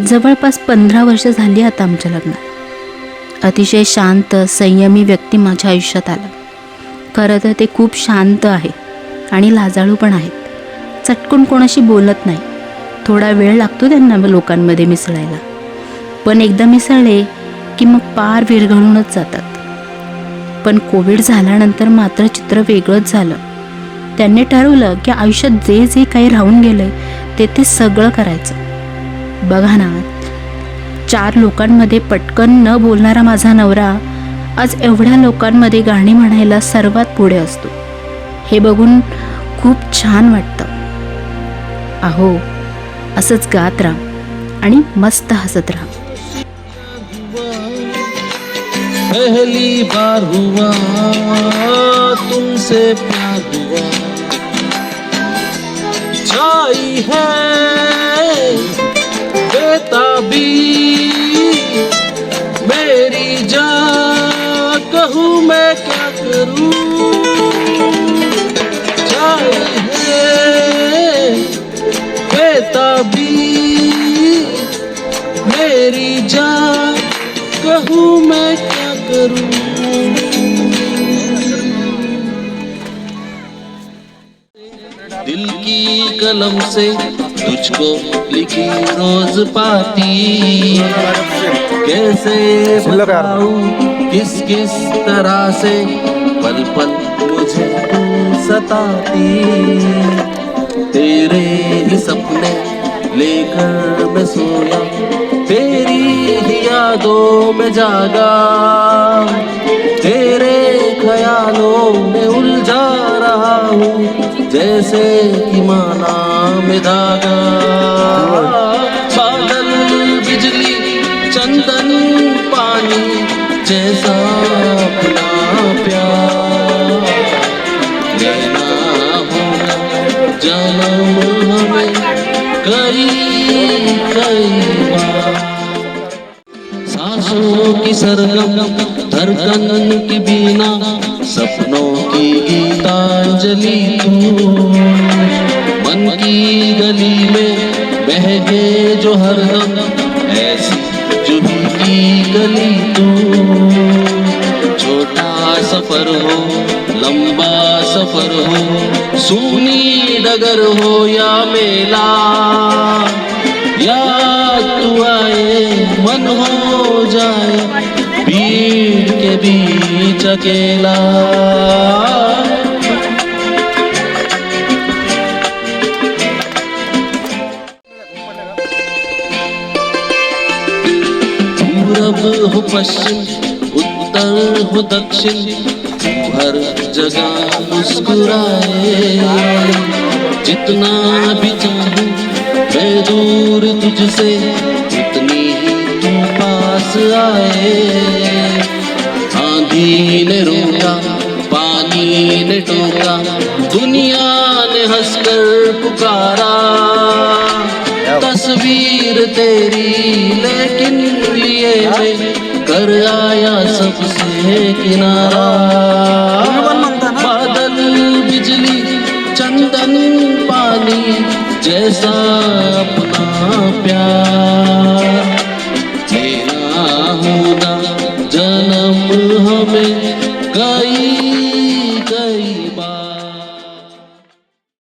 जवळपास पंधरा वर्ष झाली आता आमच्या लग्नात. अतिशय शांत संयमी व्यक्ती माझ्या आयुष्यात आलं. खरं तर ते खूप शांत आहे आणि लाजाळू पण आहेत. चटकून कोणाशी बोलत नाही. थोडा वेळ लागतो त्यांना लोकांमध्ये मिसळायला. पण एकदा मिसळले की मग पार विरघळूनच जातात. पण कोविड झाल्यानंतर मात्र चित्र वेगळंच झालं. त्यांनी ठरवलं की आयुष्यात जे जे काही राहून गेलं ते ते सगळं करायचं. बघा ना. चार लोकांमध्ये पटकन न बोलणारा माझा नवरा आज एवढ्या लोकांमध्ये गाणी म्हणायला सर्वात पुढे असतो. हे बघून खूप छान वाटतं. अहो असंच गात राहा आणि मस्त हसत राहा. पहली बार हुआ तुमसे प्यार हुआ। छाई है मैं क्या करूँ? मेरी जान कहूँ मैं क्या करूँ? दिल की कलम से तुझको लिखी रोज पाती। कैसे बताऊँ? किस किस तरह से पल पल मुझे सताती तेरे ही सपने लेकर मैं सोया तेरी ही यादों में जागा तेरे ख्यालों में उलझा रहा हूँ जैसे कि माना में धागा। बादल बिजली चंदन पानी जैसा अपना प्यार लेना होगा जन्म की सरगम, धड़कन की बीना, सपनों की गीतांजलि तू। मन की गली में बहके जो हरदम, ऐसी गली तू। छोटा सफ़र हो, लंबा सफ़र हो सूनी डगर हो या मेला या तू आए, मन हो जाए, भीड़ के बीच अकेला। पूरब हो पश्चिम उत्तर हो दक्षिण। हर जगह मुस्कुराए। जितना भी चाहूँ मैं दूर तुझसे उतनी ही तू पास आए। आंधी ने रोका पानी ने टोका दुनिया ने हंसकर पुकारा। तस्वीर तेरी लेकिन लिए मैं कर आया सबसे किनारा। बादल बिजली चंदन पानी जैसा अपना प्यार।